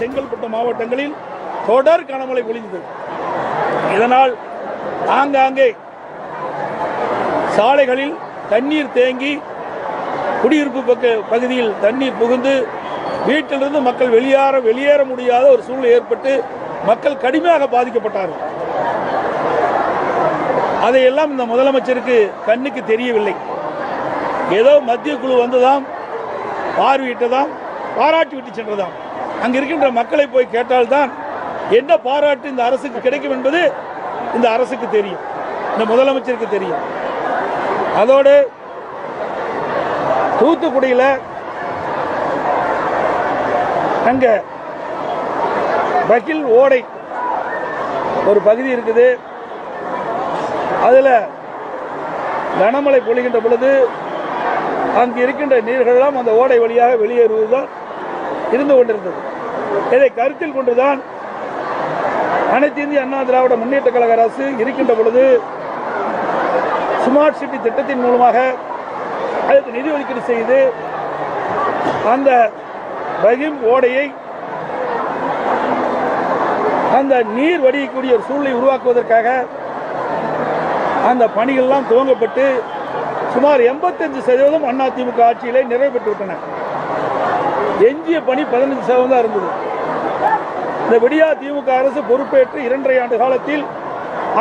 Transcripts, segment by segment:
செங்கல்பட்டு மாவட்டங்களில் தொடர் கனமழை பொழிந்தது. இதனால் ஆங்காங்கே சாலைகளில் தண்ணீர் தேங்கி குடியிருப்பு பக்க பகுதியில் தண்ணீர் புகுந்து வீட்டிலிருந்து மக்கள் வெளியேற வெளியேற முடியாத ஒரு சூழ்நிலை ஏற்பட்டு மக்கள் கடுமையாக பாதிக்கப்பட்டார்கள். அதையெல்லாம் இந்த முதலமைச்சருக்கு கண்ணுக்கு தெரியவில்லை. ஏதோ மத்திய குழு வந்ததாம் பார்வையிட்டதாம் பாராட்டி விட்டு சென்றதாம். அங்க இருக்கின்ற மக்களை போய் கேட்டால்தான் என்ன பாராட்டு இந்த அரசுக்கு கிடைக்கும் என்பது இந்த அரசுக்கு தெரியும். இந்த முதலமைச்சருக்கு தெரியும். அதோடு தூத்துக்குடியில் அங்க பகில் ஓடை ஒரு பகுதி இருக்குது. அதில் கனமழை பொழிகின்ற பொழுது அங்கு இருக்கின்ற நீர்களெல்லாம் அந்த ஓடை வழியாக வெளியேறுவதுதான் இருந்து கொண்டிருந்தது. இதை கருத்தில் கொண்டுதான் அனைத்து இந்திய அண்ணா திராவிட முன்னேற்ற கழக அரசு இருக்கின்ற பொழுது ஸ்மார்ட் சிட்டி திட்டத்தின் மூலமாக அதற்கு நிதி ஒதுக்கீடு செய்து அந்த பகிம் ஓடையை அந்த நீர் வடியக்கூடிய ஒரு சூழ்நிலை உருவாக்குவதற்காக அந்த பணிகள்லாம் துவங்கப்பட்டு சுமார் எண்பத்தஞ்சு சதவீதம் அதிமுக ஆட்சியிலே நிறைவு பெற்றுவிட்டன. எஞ்சிய பணி பதினஞ்சு சதவீதம் தான் இருந்தது. இந்த விடியா திமுக அரசு பொறுப்பேற்று இரண்டரை ஆண்டு காலத்தில்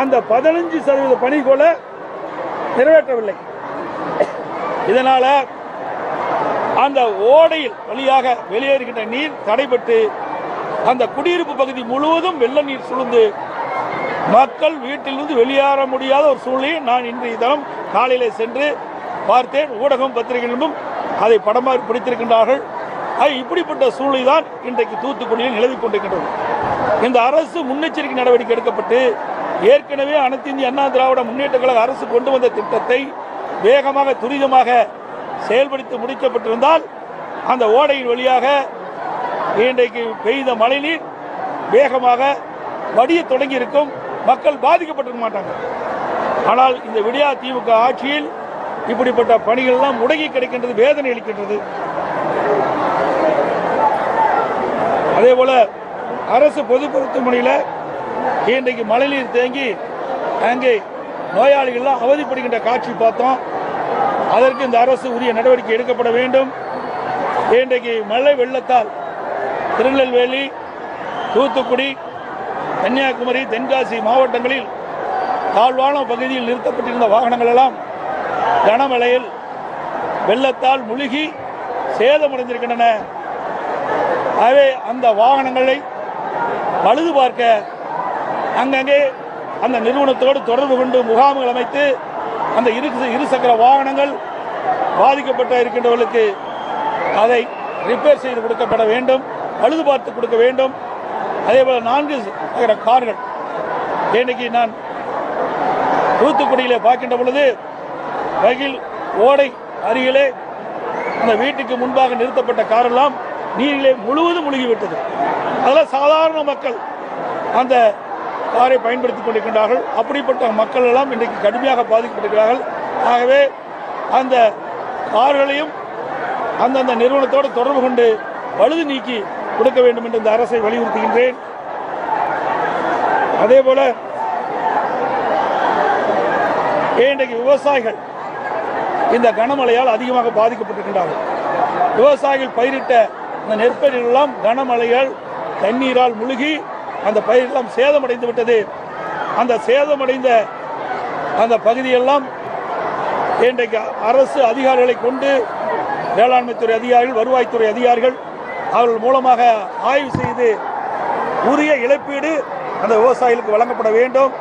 அந்த பதினஞ்சு சதவீத பணி கூட நிறைவேற்றவில்லை. இதனால அந்த ஓடையில் வழியாக வெளியேறுகின்ற நீர் தடைபட்டு அந்த குடியிருப்பு பகுதி முழுவதும் வெள்ள நீர் சுழ்ந்து மக்கள் வீட்டிலிருந்து வெளியேற முடியாத ஒரு சூழ்நிலையை நான் இன்றைய தினம் காலையிலே சென்று பார்த்தேன். ஊடகம் பத்திரிகைகளிலும் அதை படமாக பிடித்திருக்கின்றார்கள். ஆக இப்படிப்பட்ட சூழ்நிலை தான் இன்றைக்கு தூத்துக்குடியில் நிலவி கொண்டிருக்கின்றது. இந்த அரசு முன்னெச்சரிக்கை நடவடிக்கை எடுக்கப்பட்டு ஏற்கனவே அனைத்து இந்திய அண்ணா திராவிட முன்னேற்ற கழக அரசு கொண்டு வந்த திட்டத்தை வேகமாக துரிதமாக செயல்படுத்தி முடிக்கப்பட்டிருந்தால் அந்த ஓடையின் வழியாக இன்றைக்கு பெய்த மழைநீர் வேகமாக வடிய தொடங்கி இருக்கும் மக்கள் பாதிக்கப்பட்டிருக்க மாட்டாங்க. ஆனால் இந்த விடியா திமுக ஆட்சியில் இப்படிப்பட்ட பணிகள்லாம் முடங்கி கிடைக்கின்றது வேதனை அளிக்கின்றது. அதே போல அரசு பொது மருத்துவமனையில் இன்றைக்கு மழைநீர் தேங்கி அங்கே நோயாளிகள்லாம் அவதிப்படுகின்ற காட்சி பார்த்தோம். அதற்கு இந்த அரசு உரிய நடவடிக்கை எடுக்கப்பட வேண்டும். இன்றைக்கு மழை வெள்ளத்தால் திருநெல்வேலி தூத்துக்குடி கன்னியாகுமரி தென்காசி மாவட்டங்களில் தாழ்வான பகுதியில் நிறுத்தப்பட்டிருந்த வாகனங்கள் எல்லாம் கனமழையில் வெள்ளத்தால் முழுகி சேதமடைந்திருக்கின்றன ஆகவே அந்த வாகனங்களை பழுது பார்க்க அங்கங்கே அந்த நிறுவனத்தோடு தொடர்பு கொண்டு முகாம்கள் அமைத்து அந்த இரு இருசக்கர வாகனங்கள் பாதிக்கப்பட்ட இருக்கின்றவர்களுக்கு அதை ரிப்பேர் செய்து கொடுக்கப்பட வேண்டும் பழுது பார்த்து கொடுக்க வேண்டும். அதே போல் நான்கு சக்கர கார்கள். இன்னைக்கு நான் தூத்துக்குடியிலே பார்க்கின்ற பொழுது வகில் ஓடை அருகிலே அந்த வீட்டுக்கு முன்பாக நிறுத்தப்பட்ட காரெல்லாம் நீரிலே முழுவதும் முழுகிவிட்டது. அதெல்லாம் சாதாரண மக்கள் அந்த காரை பயன்படுத்திக் கொண்டிருக்கின்றார்கள். அப்படிப்பட்ட மக்கள் எல்லாம் இன்றைக்கு கடுமையாக பாதிக்கப்பட்டிருக்கிறார்கள். ஆகவே அந்த கார்களையும் அந்தந்த நிறுவனத்தோடு தொடர்பு கொண்டு பழுது நீக்கி கொடுக்க வேண்டும் என்று இந்த அரசை வலியுறுத்துகின்றேன். அதே போல இன்றைக்கு விவசாயிகள் இந்த கனமழையால் அதிகமாக பாதிக்கப்பட்டிருக்கின்றார்கள். விவசாயிகள் பயிரிட்ட இந்த நெற்பயிர்கள் எல்லாம் கனமழையால் தண்ணீரால் முழுகி அந்த பயிரெல்லாம் சேதமடைந்து விட்டது. அந்த சேதமடைந்த அந்த பகுதியெல்லாம் இன்றைக்கு அரசு அதிகாரிகளை கொண்டு வேளாண்மைத்துறை அதிகாரிகள் வருவாய்த்துறை அதிகாரிகள் அவர்கள் மூலமாக ஆய்வு செய்து உரிய இழப்பீடு அந்த விவசாயிகளுக்கு வழங்கப்பட வேண்டும்.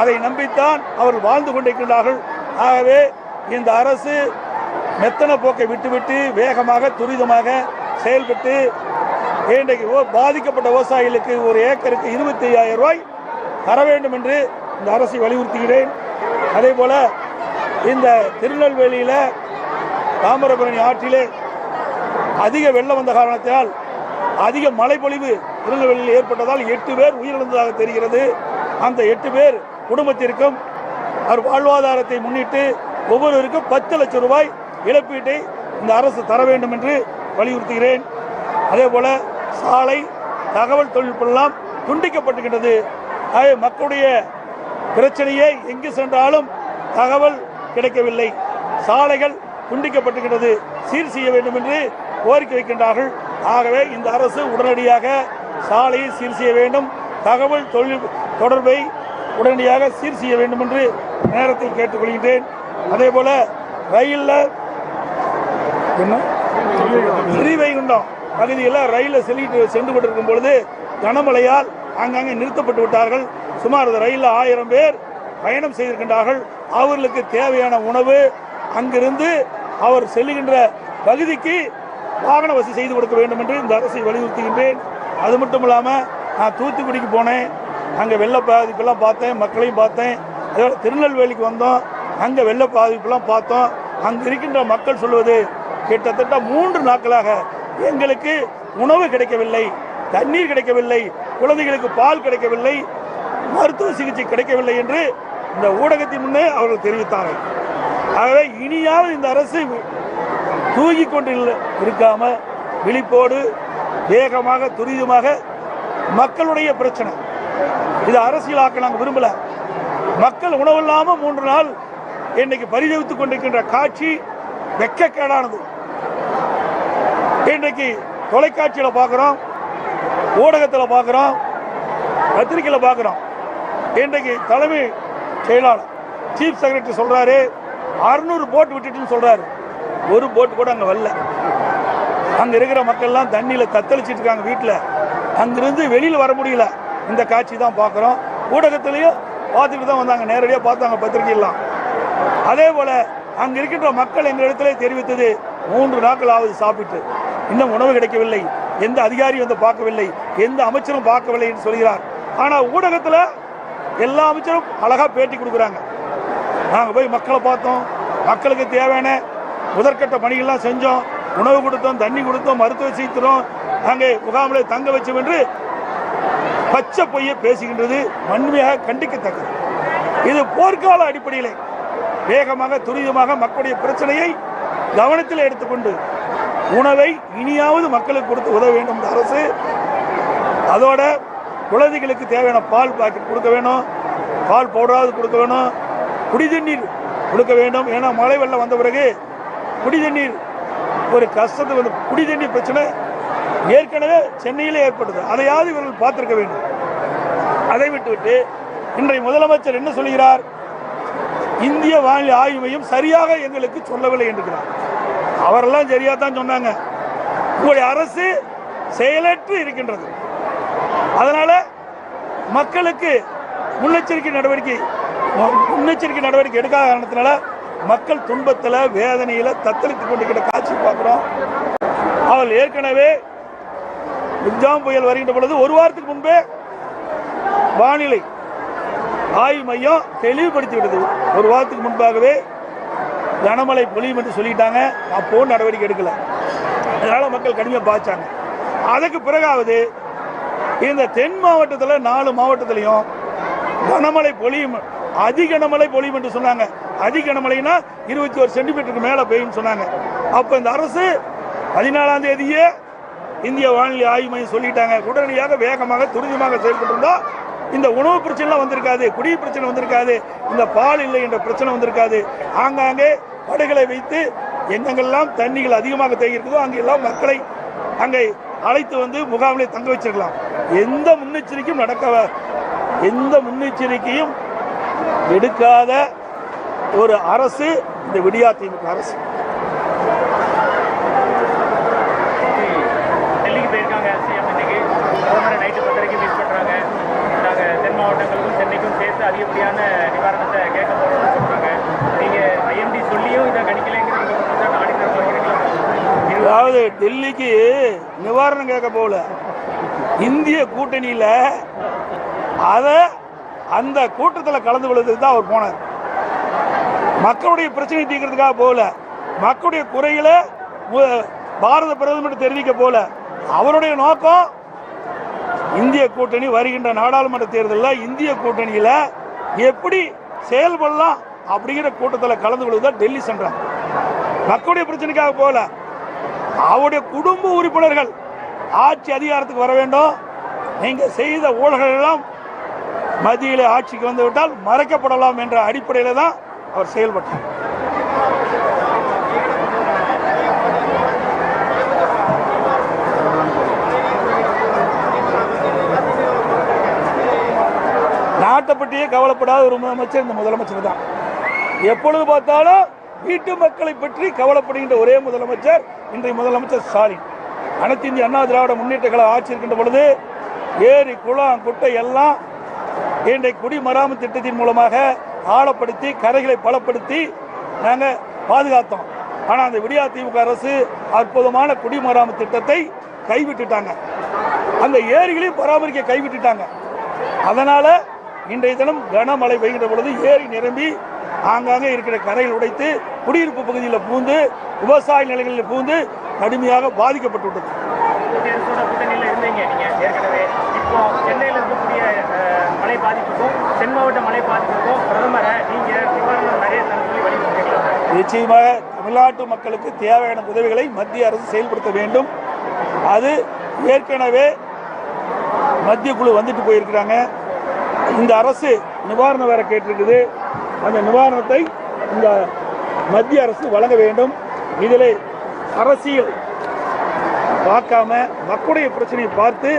அதை நம்பித்தான் அவர்கள் வாழ்ந்து கொண்டிருக்கின்றார்கள். ஆகவே இந்த அரசு மெத்தன போக்கை விட்டுவிட்டு வேகமாக துரிதமாக செயல்பட்டு இன்றைக்கு பாதிக்கப்பட்ட விவசாயிகளுக்கு ஒரு ஏக்கருக்கு இருபத்தி ஐயாயிரம் ரூபாய் தர வேண்டும் என்று இந்த அரசை வலியுறுத்துகிறேன். அதே போல இந்த திருநெல்வேலியில் தாமிரபரணி ஆற்றிலே அதிக வெள்ளம் வந்த காரணத்தினால் அதிக மழைப்பொழிவு திருநெல்வேலியில் ஏற்பட்டதால் எட்டு பேர் உயிரிழந்ததாக தெரிகிறது. அந்த எட்டு பேர் குடும்பத்திற்கும் அவர் வாழ்வாதாரத்தை முன்னிட்டு ஒவ்வொருவருக்கும் பத்து லட்சம் ரூபாய் இழப்பீட்டை இந்த அரசு தர வேண்டும் என்று வலியுறுத்துகிறேன். அதே போல சாலை தகவல் தொழில்நுட்பம் துண்டிக்கப்பட்டுகின்றது ஆகவே மக்களுடைய பிரச்சனையே எங்கு சென்றாலும் தகவல் கிடைக்கவில்லை. சாலைகள் துண்டிக்கப்பட்டுகின்றது சீர் செய்ய வேண்டும் என்று கோரிக்கை வைக்கின்றார்கள். ஆகவே இந்த அரசு உடனடியாக சாலையை சீர் செய்ய வேண்டும். தகவல் தொழில் தொடர்பை உடனடியாக சீர் செய்ய வேண்டும் என்று நேரத்தில் கேட்டுக்கொள்கின்றேன். அதே போல ரயிலில் என்ன? ஸ்ரீவைகுண்டம் பகுதியில் ரயிலில் செல்லிட்டு சென்று கொண்டிருக்கும் பொழுது கனமழையால் ஆங்காங்கே நிறுத்தப்பட்டு விட்டார்கள். சுமார் அந்த ரயிலில் ஆயிரம் பேர் பயணம் செய்திருக்கின்றார்கள். அவர்களுக்கு தேவையான உணவு அங்கிருந்து அவர் செல்லுகின்ற பகுதிக்கு வாகன வசதி செய்து கொடுக்க வேண்டும் என்று இந்த அரசை வலியுறுத்துகின்றேன். அது மட்டும் இல்லாமல் நான் தூத்துக்குடிக்கு போனேன். அங்கே வெள்ள பாதிப்பெல்லாம் பார்த்தேன் மக்களையும் பார்த்தேன். அதே திருநெல்வேலிக்கு வந்தோம். அங்கே வெள்ள பாதிப்புலாம் பார்த்தோம். அங்கே இருக்கின்ற மக்கள் சொல்வது கிட்டத்தட்ட மூன்று நாட்களாக எங்களுக்கு உணவு கிடைக்கவில்லை தண்ணீர் கிடைக்கவில்லை குழந்தைகளுக்கு பால் கிடைக்கவில்லை மருத்துவ சிகிச்சை கிடைக்கவில்லை என்று இந்த ஊடகத்தின் முன்னே அவர்கள் தெரிவித்தார்கள். ஆகவே இனியாவது இந்த அரசு தூங்கி கொண்டு இருக்காமல் இருக்காம விழிப்போடு வேகமாக துரிதமாக மக்களுடைய பிரச்சனை. இது அரசியலாக்க நாங்கள் விரும்பல. மக்கள் உணவில்லாமல் மூன்று நாள் இன்னைக்கு பரிதவித்துக் கொண்டிருக்கின்ற காட்சி வெக்கக்கேடானது. இன்றைக்கு தொலைக்காட்சியில பார்க்குறோம் ஊடகத்துல பார்க்குறோம் பத்திரிகையில் பார்க்குறோம் இன்றைக்கு தலைமை செயலாளர் சீஃப் செக்ரட்டரி சொல்கிறாரு அறுநூறு போட் விட்டுட்டுன்னு சொல்றாரு. ஒரு போட் கூட அங்கே வரல. அங்கே இருக்கிற மக்கள்லாம் தண்ணியில் தத்தளிச்சிட்டு இருக்காங்க வீட்டில். அங்கிருந்து வெளியில் வர முடியல. இந்த காட்சி தான் பார்க்குறோம் ஊடகத்திலையும் பார்த்துட்டு தான் வந்தாங்க. நேரடியாக பார்த்தாங்க பத்திரிகையெல்லாம். அதே போல அங்க இருக்கின்ற மக்கள் எங்களிடத்திலே தெரிவித்தது மூன்று நாட்கள் ஆவது சாப்பிட்டு இன்னும் உணவு கிடைக்கவில்லை எந்த அதிகாரியும் வந்து பார்க்கவில்லை எந்த அமைச்சரும் பார்க்கவில்லை என்று சொல்கிறார். ஆனா ஊடகத்துல எல்லா அமைச்சரும் அழகா பேட்டி கொடுக்குறாங்க. நாங்க போய் மக்களை பார்த்தோம் மக்களுக்கு தேவையான முதற்கட்ட பணிகள்லாம் செஞ்சோம் உணவு கொடுத்தோம் தண்ணி கொடுத்தோம் மருத்துவ சீத்திரம் அங்கே முகாமில் தங்க வச்சோம் என்று பச்சை பொய்யை பேசுகின்றது வன்மையாக கண்டிக்கத்தக்கது. இது போர்க்கால அடிப்படையிலே வேகமாக துரிதமாக மக்களுடைய பிரச்சனையை கவனத்தில் எடுத்துக்கொண்டு உணவை இனியாவது மக்களுக்கு கொடுத்து உதவ வேண்டும் இந்த அரசு அதோட குழந்தைகளுக்கு தேவையான பால் பாக்கெட் கொடுக்க வேணும் பால் பவுடராவது கொடுக்க வேணும் குடி தண்ணீர் கொடுக்க வேண்டும். ஏன்னா மழை வெள்ளம் வந்த பிறகு குடி தண்ணீர் ஒரு கஷ்டத்தை வந்து குடிதண்ணீர் பிரச்சனை ஏற்கனவே சென்னையில் ஏற்படுது அதையாவது இவர்கள் பார்த்திருக்க வேண்டும். அதை விட்டுவிட்டு இன்றைய முதலமைச்சர் என்ன சொல்கிறார்? இந்திய வானிலை ஆய்வு மையம் சரியாக எங்களுக்கு சொல்லவில்லை என்கிறார் அவரெல்லாம் சரியா தான் சொன்னாங்க. உங்களுடைய அரசு செயலற்று இருக்கின்றது. அதனால மக்களுக்கு முன்னெச்சரிக்கை நடவடிக்கை முன்னெச்சரிக்கை நடவடிக்கை எடுக்காத காரணத்தினால மக்கள் துன்பத்தில் வேதனையில் தத்தளித்து கொண்டிருக்கிற காட்சி பார்க்குறோம். அவள் ஏற்கனவே மிக்ஜாம் புயல் வருகின்ற பொழுது ஒரு வாரத்துக்கு முன்பே வானிலை ஆய்வு மையம் தெளிவுபடுத்தி விட்டது ஒரு வாரத்துக்கு முன்பாகவே கனமழை பொழியும் என்று சொல்லிட்டாங்க. அப்போ நடவடிக்கை எடுக்கல. அதனால மக்கள் கடுமையாக பாய்ச்சாங்க அதுக்கு பிறகாவது இந்த தென் மாவட்டத்தில் நாலு மாவட்டத்திலையும் கனமழை பொழியும் அதி கனமழை பொழியும் என்று சொன்னாங்க. அதி கனமழைனா இருபத்தி ஒரு சென்டிமீட்டருக்கு மேலே பெய்யும் சொன்னாங்க. அப்போ இந்த அரசு பதினாலாம் தேதியே இந்திய வானிலை ஆய்வு மையம் சொல்லிட்டாங்க. உடனடியாக வேகமாக துரிதமாக செயல்பட்டு இந்த உணவு பிரச்சனைலாம் வந்திருக்காது குடி பிரச்சனை வந்திருக்காது இந்த பால் இல்லை என்ற பிரச்சனை வந்திருக்காது. ஆங்காங்கே படுகளை வைத்து எங்கெங்கெல்லாம் தண்ணிகள் அதிகமாக தேங்கியிருக்குதோ அங்கெல்லாம் மக்களை அங்கே அழைத்து வந்து முகாமிலே தங்க வச்சிருக்கலாம். எந்த முன்னெச்சரிக்கையும் நடக்க எந்த முன்னெச்சரிக்கையும் எடுக்காத ஒரு அரசு இந்த விடியா திமுக அரசு. டெல்லிக்கு போயிருக்காங்க சிஎம் இன்னைக்கு. நைட்டு பத்து வரைக்கும் மீட் பண்ணுறாங்க நாங்கள் தென் மாவட்டங்களுக்கும் சென்னைக்கும் சேர்த்து அதிகப்படியான நிவாரணத்தை கேட்க போகிறோம்னு சொல்கிறாங்க நீங்கள் ஐஎம்டி சொல்லியும் இதை கணிக்கலைங்கிறீங்க ஆடிட்டர் அதாவது டெல்லிக்கு நிவாரணம் கேட்க போகல. இந்திய கூட்டணியில அத அந்த கூட்டத்தில் கலந்து கொள்வதுக்கு தான் அவர் போனார். மக்களுடைய பிரச்சனை தீர்க்கிறதுக்காக போகல. மக்களுடைய குறைகளை பாரத பிரதமர் தெரிவிக்க போல அவருடைய நோக்கம் இந்திய கூட்டணி வருகின்ற நாடாளுமன்ற தேர்தலில் இந்திய கூட்டணியில் எப்படி செயல்படலாம் அப்படிங்கிற கூட்டத்தில் கலந்து கொள்வதுதான் டெல்லி சென்றார் மக்களுடைய பிரச்சனைக்காக போகல. அவருடைய குடும்ப உறுப்பினர்கள் ஆட்சி அதிகாரத்துக்கு வர வேண்டும். நீங்க செய்த ஊழல்கள் எல்லாம் மத்தியிலே ஆட்சிக்கு வந்துவிட்டால் மறைக்கப்படலாம் என்ற அடிப்படையில் தான் அவர் செயல்பட்டார் நாட்டை பற்றியே கவலைப்படாத ஒரு முதலமைச்சர் இந்த முதலமைச்சர் தான். எப்பொழுது பார்த்தாலும் வீட்டு மக்களை பற்றி கவலைப்படுகின்ற ஒரே முதலமைச்சர் இன்றைய முதலமைச்சர் ஸ்டாலின். அனைத்து இந்திய அண்ணா திராவிட முன்னேற்ற கழக ஆட்சி இருக்கின்ற பொழுது ஏரி குளம் குட்டை எல்லாம் இன்றைய குடிமராமத்து திட்டத்தின் மூலமாக ஆழப்படுத்தி கரைகளை பலப்படுத்தி நாங்கள் பாதுகாத்தோம். ஆனால் அந்த விடியா திமுக அரசு அற்புதமான குடிமராமத்து திட்டத்தை கைவிட்டுட்டாங்க. அந்த ஏரிகளையும் பராமரிக்க கைவிட்டுட்டாங்க. அதனால இன்றைய தினம் கனமழை பெய்கின்ற பொழுது ஏரி நிரம்பி ஆங்காங்கே இருக்கிற கரையில் உடைத்து குடியிருப்பு பகுதியில் பூந்து விவசாய நிலைகளில் பூந்து கடுமையாக பாதிக்கப்பட்டு விட்டது இருந்தீங்க மழை பாதிப்புக்கும் தென் மாவட்ட மழை பாதிப்புக்கும் பிரதமரை நீங்க நிவாரணம் நிறைய நிச்சயமாக தமிழ்நாட்டு மக்களுக்கு தேவையான உதவிகளை மத்திய அரசு செயல்படுத்த வேண்டும். அது ஏற்கனவே மத்திய குழு வந்துட்டு போயிருக்கிறாங்க. இந்த அரசு நிவாரணம் வேற கேட்டிருக்குது. அந்த நிவாரணத்தை இந்த மத்திய அரசு வழங்க வேண்டும். இதில் அரசியல் பார்க்காம மக்களுடைய பிரச்சனையை பார்த்து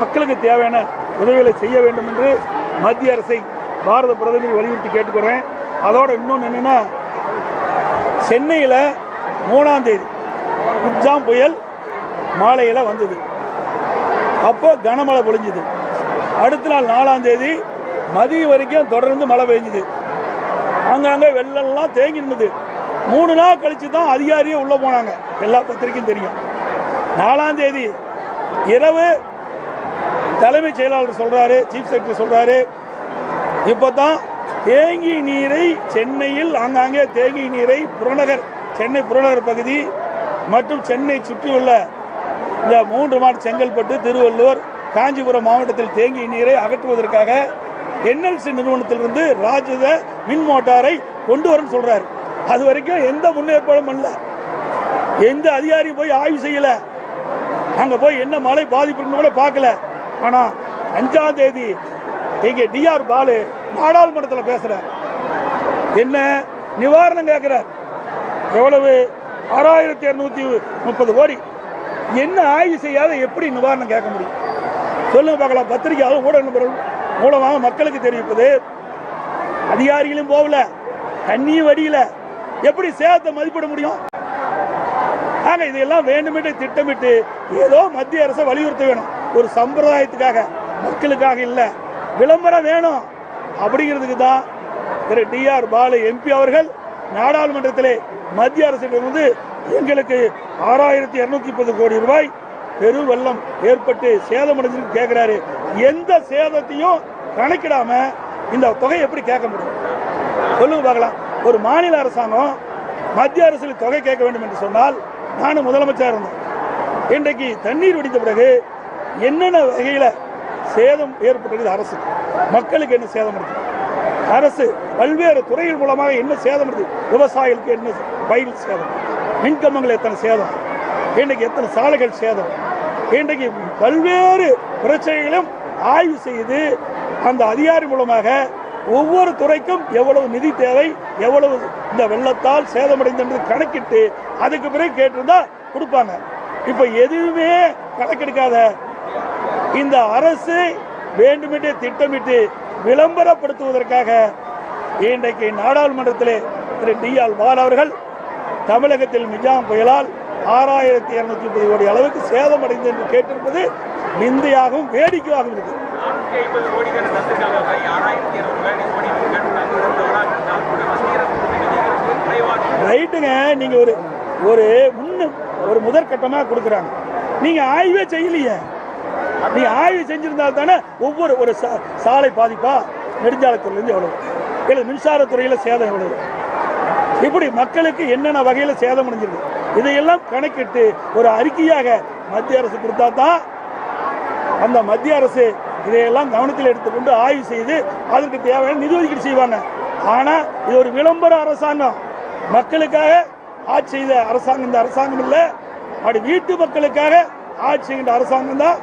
மக்களுக்கு தேவையான உதவிகளை செய்ய வேண்டும் என்று மத்திய அரசை பாரத பிரதமர் வலியுறுத்தி கேட்டுக்கிறேன் அதோட இன்னொன்று என்னென்னா சென்னையில் மூணாம் தேதி குஜாம் புயல் மாலையில் வந்தது. அப்போ கனமழை பொழிஞ்சுது. அடுத்த நாள் நாலாம் தேதி மதியம் வரைக்கும் தொடர்ந்து மழை பெஞ்சுது. அங்கங்கே வெள்ளம்லாம் தேங்கி இருந்தது மூணு நாள் கழித்து தான் அதிகாரியே உள்ளே போனாங்க. எல்லா பத்திரிக்கையும் தெரியும். நாலாம் தேதி இரவு தலைமைச் செயலாளர் சொல்கிறாரு சீஃப் செக்ரட்டரி சொல்கிறாரு இப்போ தான் தேங்கி நீரை சென்னையில் ஆங்காங்கே தேங்கி நீரை புறநகர் சென்னை புறநகர் பகுதி மற்றும் சென்னை சுற்றியுள்ள இந்த மூன்று மாவட்ட செங்கல்பட்டு திருவள்ளூர் காஞ்சிபுரம் மாவட்டத்தில் தேங்கிய நீரை அகற்றுவதற்காக என்எல்சி நிறுவனத்திலிருந்து ராஜத மின் மோட்டாரை கொண்டு வரன்னு சொல்றாரு. அது வரைக்கும் எந்த முன்னேற்பாடும் பண்ணல. எந்த அதிகாரியும் போய் ஆய்வு செய்யல. அங்க போய் என்ன மழை பாதிப்புன்னு கூட பார்க்கல. ஆனா அஞ்சாம் தேதி இங்க டிஆர் பாலு நாடாளுமன்றத்தில் பேசுறார் என்ன நிவாரணம் கேட்கிறார் எவ்வளவு? ஆறாயிரத்தி இருநூத்தி முப்பது கோடி. என்ன ஆய்வு செய்யாத எப்படி நிவாரணம் கேட்க முடியும்? சொல்லுங்க பார்க்கலாம். பத்திரிகையாளர் ஊடக நபர்கள் மூலமாக மக்களுக்கு தெரிவிப்பது அதிகாரிகளும் போகல தண்ணியும் வடியில. எப்படி சேதத்தை மதிப்பிட முடியும்? ஆக இதெல்லாம் வேண்டுமென்று திட்டமிட்டு ஏதோ மத்திய அரசை வலியுறுத்த வேணும் ஒரு சம்பிரதாயத்துக்காக மக்களுக்காக இல்லை விளம்பரம் வேணும். அப்படிங்கிறதுக்கு தான் திரு டிஆர் பாலு எம்பி அவர்கள் நாடாளுமன்றத்திலே மத்திய அரசிடமிருந்து எங்களுக்கு ஆறாயிரத்தி இருநூத்தி முப்பது கோடி ரூபாய் பெரு வெள்ளம் ஏற்பட்டு சேதமடைஞ்சுன்னு கேட்கிறாரு எந்த சேதத்தையும் கணக்கிடாம இந்த தொகை எப்படி கேட்க முடியும்? சொல்லுங்க பார்க்கலாம். ஒரு மாநில அரசாங்கம் மத்திய அரசில் தொகை கேட்க வேண்டும் என்று சொன்னால் நானும் முதலமைச்சர் இருந்தேன் இன்றைக்கு தண்ணீர் வெடித்த பிறகு என்னென்ன வகையில் சேதம் ஏற்பட்டிருக்குது அரசு? மக்களுக்கு என்ன சேதம் இருக்கு அரசு பல்வேறு துறைகள் மூலமாக என்ன சேதம் இருக்கு விவசாயிகளுக்கு என்ன பயிர் சேதம்? மின்கம்பங்கள் எத்தனை சேதம்? இன்றைக்கு எத்தனை சாலைகள் சேதம்? இன்றைக்கு பல்வேறு பிரச்சனைகளும் ஆய்வு செய்து அந்த அதிகாரி மூலமாக ஒவ்வொரு துறைக்கும் எவ்வளவு நிதி தேவை எவ்வளவு இந்த வெள்ளத்தால் சேதமடைந்தது கணக்கிட்டு அதுக்கு பிறகு கேட்டிருந்தா கொடுப்பாங்க. இப்ப எதுவுமே கணக்கெடுக்காத இந்த அரசு வேண்டுமென்றே திட்டமிட்டு விளம்பரப்படுத்துவதற்காக இன்றைக்கு நாடாளுமன்றத்திலே திரு டி ஆர் பால் அவர்கள் தமிழகத்தில் மிஜாம் புயலால் ஆறாயிரத்தி இருநூத்தி முப்பது கோடி அளவுக்கு சேதமடைந்தது என்று கேட்டிருப்பது நிந்தையாகவும் வேடிக்கையாகவும் இருக்குது. ரைட்டுங்க நீங்க ஒரு ஒரு முன்ன ஒரு முதற்கட்டமா கொடுக்குறாங்க. நீங்க ஆய்வே செய்யலையே. நீங்க ஆய்வு செஞ்சிருந்தா தானே ஒவ்வொரு ஒரு சாலை பாதிப்பா? நெடுஞ்சாலைத்துறையிலேருந்து எவ்வளவு? இல்லை மின்சாரத்துறையில் சேதம் எவ்வளவு? இப்படி மக்களுக்கு என்னென்ன வகையில் சேதம் அடைஞ்சிருக்கு? இதையெல்லாம் கணக்கிட்டு ஒரு அறிக்கையாக மத்திய அரசு கொடுத்தா தான் அந்த மத்திய அரசு இதையெல்லாம் கவனத்தில் எடுத்துக்கொண்டு ஆய்வு செய்து அதற்கு தேவையான நிதி ஒதுக்கீடு செய்வாங்க. ஆனால் இது ஒரு விளம்பர அரசாங்கம். மக்களுக்காக ஆட்சி செய்த அரசாங்கம் இந்த அரசாங்கம் இல்லை. அப்படி வீட்டு மக்களுக்காக ஆட்சி செய்கின்ற அரசாங்கம் தான்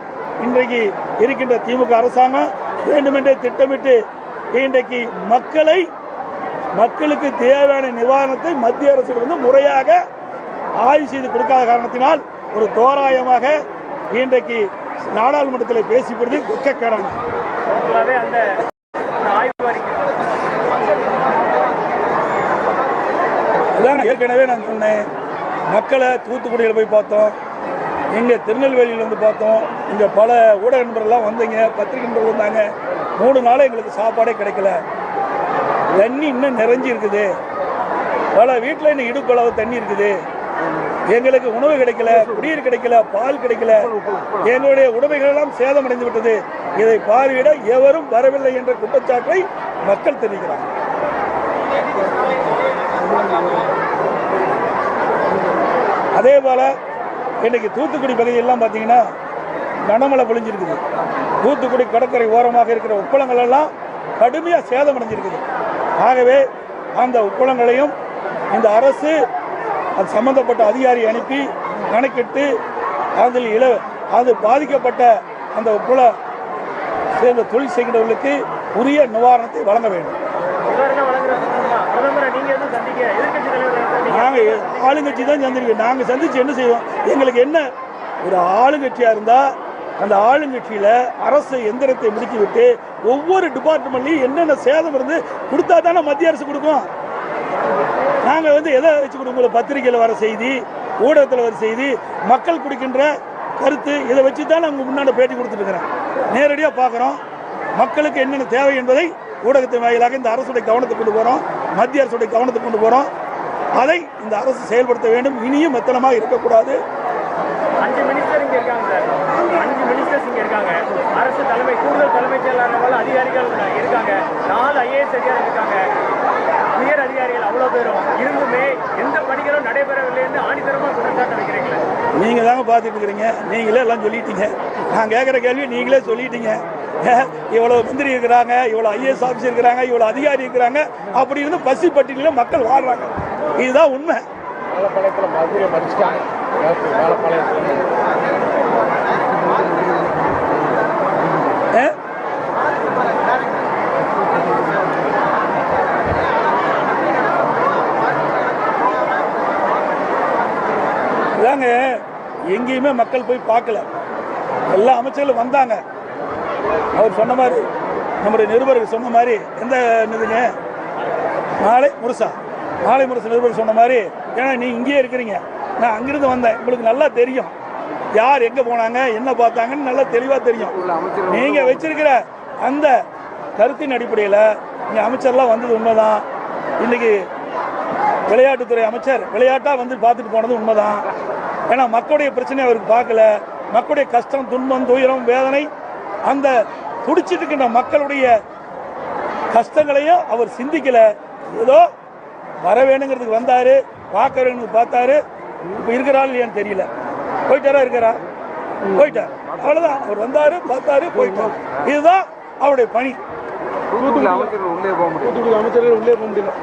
இன்றைக்கு இருக்கின்ற திமுக அரசாங்கம். வேண்டுமென்றே திட்டமிட்டு இன்றைக்கு மக்களை மக்களுக்கு தேவையான நிவாரணத்தை மத்திய அரசு வந்து முறையாக ஆய்வு செய்து கொடுக்காத காரணத்தினால் ஒரு தோராயமாக இன்றைக்கு நாடாளுமன்றத்தில் பேசிப்படுது அதான் ஏற்கனவே நான் சொன்னேன். மக்களை தூத்துக்குடியில் போய் பார்த்தோம். இங்கே திருநெல்வேலியில் வந்து பார்த்தோம். இங்கே பல ஊடக நண்பர்கள்லாம் வந்தீங்க. பத்திரிகை நண்பர்கள் வந்தாங்க. மூணு நாள் எங்களுக்கு சாப்பாடே கிடைக்கல. தண்ணி இன்னும் நிறைஞ்சி இருக்குது பல வீட்டில் இன்னும் இடுப்பளவு தண்ணி இருக்குது. எங்களுக்கு உணவு கிடைக்கல குடிநீர் கிடைக்கல பால் கிடைக்கல. எங்களுடைய உடைமைகள் எல்லாம் சேதமடைந்து விட்டது. இதை பார்வையிட எவரும் வரவில்லை என்ற குற்றச்சாட்டை மக்கள் தெரிவிக்கிறாங்க. அதே போல இன்னைக்கு தூத்துக்குடி பகுதியெல்லாம் பார்த்தீங்கன்னா கனமழை பொழிஞ்சிருக்குது. தூத்துக்குடி கடற்கரை ஓரமாக இருக்கிற உப்பளங்கள் எல்லாம் கடுமையாக சேதமடைஞ்சிருக்குது. ஆகவே அந்த உப்பளங்களையும் இந்த அரசு அது சம்பந்தப்பட்ட அதிகாரி அனுப்பி கணக்கிட்டு அதில் இல அது பாதிக்கப்பட்ட அந்த குல சேர்ந்த தொழில் செய்கிறவர்களுக்கு உரிய நிவாரணத்தை வழங்க வேண்டும். நாங்கள் ஆளுங்கட்சி தான் சந்திருக்கோம் நாங்கள் சந்திச்சு என்ன செய்வோம்? எங்களுக்கு என்ன? ஒரு ஆளுங்கட்சியாக இருந்தால் அந்த ஆளுங்கட்சியில் அரசு எந்திரத்தை முடுக்கிவிட்டு ஒவ்வொரு டிபார்ட்மெண்ட்லையும் என்னென்ன சேதம் இருந்து கொடுத்தா தானே மத்திய அரசு கொடுக்கும்? நாங்கள் வந்து எதை வச்சு கொடுக்கல பத்திரிகையில் வர செய்தி ஊடகத்தில் வர செய்தி மக்கள் கொடுக்கின்ற கருத்து இதை வச்சு தான் நாங்கள் முன்னாடி பேட்டி கொடுத்துருக்குறேன் நேரடியாக பார்க்குறோம். மக்களுக்கு என்னென்ன தேவை என்பதை ஊடகத்தின் வாயிலாக இந்த அரசுடைய கவனத்துக்கு கொண்டு போகிறோம் மத்திய அரசுடைய கவனத்துக்கு கொண்டு போகிறோம் அதை இந்த அரசு செயல்படுத்த வேண்டும். இனியும் மெத்தனமாக இருக்கக்கூடாது. அஞ்சு மினிஸ்டர் இங்கே இருக்காங்க சார். அஞ்சு மினிஸ்டர்ஸ் இங்கே இருக்காங்க. அரசு தலைமை கூடுதல் தலைமைச் செயலாளர்கள் அதிகாரிகள் இருக்காங்க. நாலு ஐஏஎஸ் அதிகாரிகள் இருக்காங்க. அவ்வளவு பேரும் இருந்துமே எந்த பணிகளும் நடைபெறவில்லைன்னு ஆணித்தரமா குற்றச்சாட்டு வைக்கிறீங்களே? நீங்கள் தாங்க பார்த்துட்டு இருக்கிறீங்க. நீங்களே எல்லாம் சொல்லிட்டீங்க. நான் கேட்குற கேள்வி நீங்களே சொல்லிட்டீங்க. ஏன், இவ்வளவு மந்திரி இருக்கிறாங்க இவ்வளோ ஐஏஎஸ் ஆஃபீஸர் இருக்கிறாங்க இவ்வளோ அதிகாரி இருக்கிறாங்க. அப்படி இருந்து பசி பட்டியலில் மக்கள் வாழ்றாங்க. இதுதான் உண்மை. எங்கேயுமே மக்கள் போய் பார்க்கல. எல்லா அமைச்சர்களும் வந்தாங்க. அவர் சொன்ன மாதிரி நம்முடைய நிருபர்கள் சொன்ன மாதிரி எந்த இதுங்க நாளை முருசா. நாளை முரசு நிருபர் சொன்ன மாதிரி ஏன்னா நீ இங்கேயே இருக்கிறீங்க. நான் அங்கிருந்து வந்தேன். உங்களுக்கு நல்லா தெரியும். யார் எங்கே போனாங்க என்ன பார்த்தாங்கன்னு நல்லா தெளிவாக தெரியும். நீங்கள் வச்சிருக்கிற அந்த கருத்தின் அடிப்படையில் இங்கே அமைச்சர்லாம் வந்தது உண்மைதான். இன்னைக்கு விளையாட்டுத்துறை அமைச்சர் விளையாட்டாக வந்து பார்த்துட்டு போனது உண்மைதான். ஏன்னா மக்களுடைய பிரச்சனையை அவருக்கு பார்க்கல. மக்களுடைய கஷ்டம் துன்பம் துயரம் வேதனை அந்த துடிச்சிட்டு இருக்கின்ற மக்களுடைய கஷ்டங்களையும் அவர் சிந்திக்கல. ஏதோ வர வேணுங்கிறதுக்கு வந்தாரு பார்க்க வேணுங்கிறது பார்த்தாரு. இப்போ இருக்கிறாள் இல்லையான்னு தெரியல. போயிட்டாரா இருக்கிறா போயிட்டார். அவ்வளவுதான். அவர் வந்தாரு பார்த்தாரு போயிட்டார். இதுதான் அவருடைய பணி. தூத்துக்குடி அமைச்சர்கள் உள்ளே போக முடியும் தூத்துக்குடி அமைச்சர்கள் உள்ளே போக முடியல.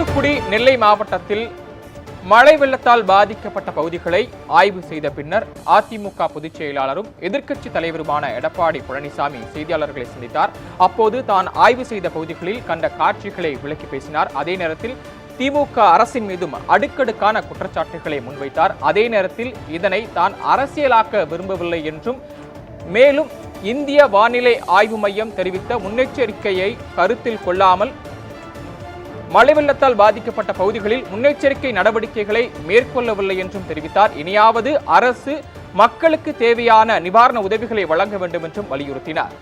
தூத்துக்குடி நெல்லை மாவட்டத்தில் மழை வெள்ளத்தால் பாதிக்கப்பட்ட பகுதிகளை ஆய்வு செய்த பின்னர் அதிமுக பொதுச் செயலாளரும் எதிர்க்கட்சி தலைவருமான எடப்பாடி பழனிசாமி செய்தியாளர்களை சந்தித்தார். அப்போது தான் ஆய்வு செய்த பகுதிகளில் கண்ட காட்சிகளை விளக்கி பேசினார். அதே நேரத்தில் திமுக அரசின் மீதும் அடுக்கடுக்கான குற்றச்சாட்டுகளை முன்வைத்தார். அதே நேரத்தில் இதனை தான் அரசியலாக்க விரும்பவில்லை என்றும் மேலும் இந்திய வானிலை ஆய்வு மையம் தெரிவித்த முன்னெச்சரிக்கையை கருத்தில் கொள்ளாமல் மழை வெள்ளத்தால் பாதிக்கப்பட்ட பகுதிகளில் முன்னெச்சரிக்கை நடவடிக்கைகளை மேற்கொள்ளவில்லை என்றும் தெரிவித்தார். இனியாவது அரசு மக்களுக்கு தேவையான நிவாரண உதவிகளை வழங்க வேண்டும் என்றும் வலியுறுத்தினார்.